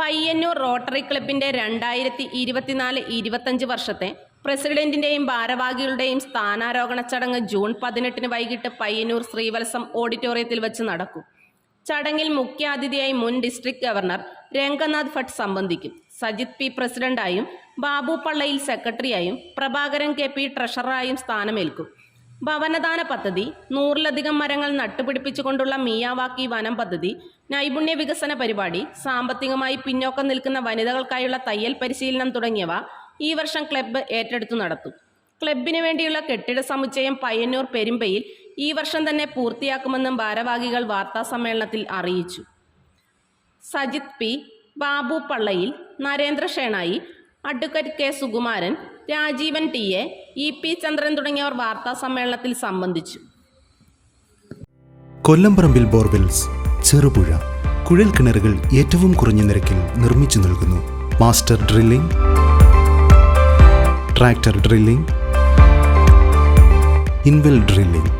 Payyanur rotary ക്ലബിന്റെ രണ്ടായിരത്തി ഇരുപത്തിനാല് ഇരുപത്തഞ്ച് വർഷത്തെ പ്രസിഡന്റിന്റെയും ഭാരവാഹികളുടെയും സ്ഥാനാരോഹണ ചടങ്ങ് ജൂൺ പതിനെട്ടിന് വൈകിട്ട് പയ്യന്നൂർ ശ്രീവത്സം ഓഡിറ്റോറിയത്തിൽ വെച്ച് നടക്കും. ചടങ്ങിൽ മുഖ്യാതിഥിയായി മുൻ ഡിസ്ട്രിക്ട് ഗവർണർ രംഗനാഥ് ഭട്ട് സംബന്ധിക്കും. സജിത് പി പ്രസിഡന്റായും ബാബു പള്ളയിൽ സെക്രട്ടറിയായും പ്രഭാകരൻ കെ പി ട്രഷററായും സ്ഥാനമേൽക്കും. ഭവനദാന പദ്ധതി നൂറിലധികം മരങ്ങൾ നട്ടുപിടിപ്പിച്ചുകൊണ്ടുള്ള മിയാവാക്കി വനം പദ്ധതി നൈപുണ്യ വികസന പരിപാടി സാമ്പത്തികമായി പിന്നോക്കം നിൽക്കുന്ന വനിതകൾക്കായുള്ള തയ്യൽ പരിശീലനം തുടങ്ങിയവ ഈ വർഷം ക്ലബ്ബ് ഏറ്റെടുത്തു നടത്തും. ക്ലബിന് വേണ്ടിയുള്ള കെട്ടിട സമുച്ചയം പയ്യന്നൂർ പെരുമ്പയിൽ ഈ വർഷം തന്നെ പൂർത്തിയാക്കുമെന്നും ഭാരവാഹികൾ വാർത്താ സമ്മേളനത്തിൽ അറിയിച്ചു. Sajith P Babu Pallayil Narendra Shenoy advocate K. Sukumaran Rajeevan T. A E. P. Chandran തുടങ്ങിയവർ വാർത്താ സമ്മേളനത്തിൽ സംബന്ധിച്ചു. കൊല്ലംപറമ്പിൽ ബോർവെൽസ് ചെറുപുഴ കുഴൽ കിണറുകൾ ഏറ്റവും കുറഞ്ഞ നിരക്കിൽ നിർമ്മിച്ചു നൽകുന്നു. Master drilling tractor drilling inwell drilling.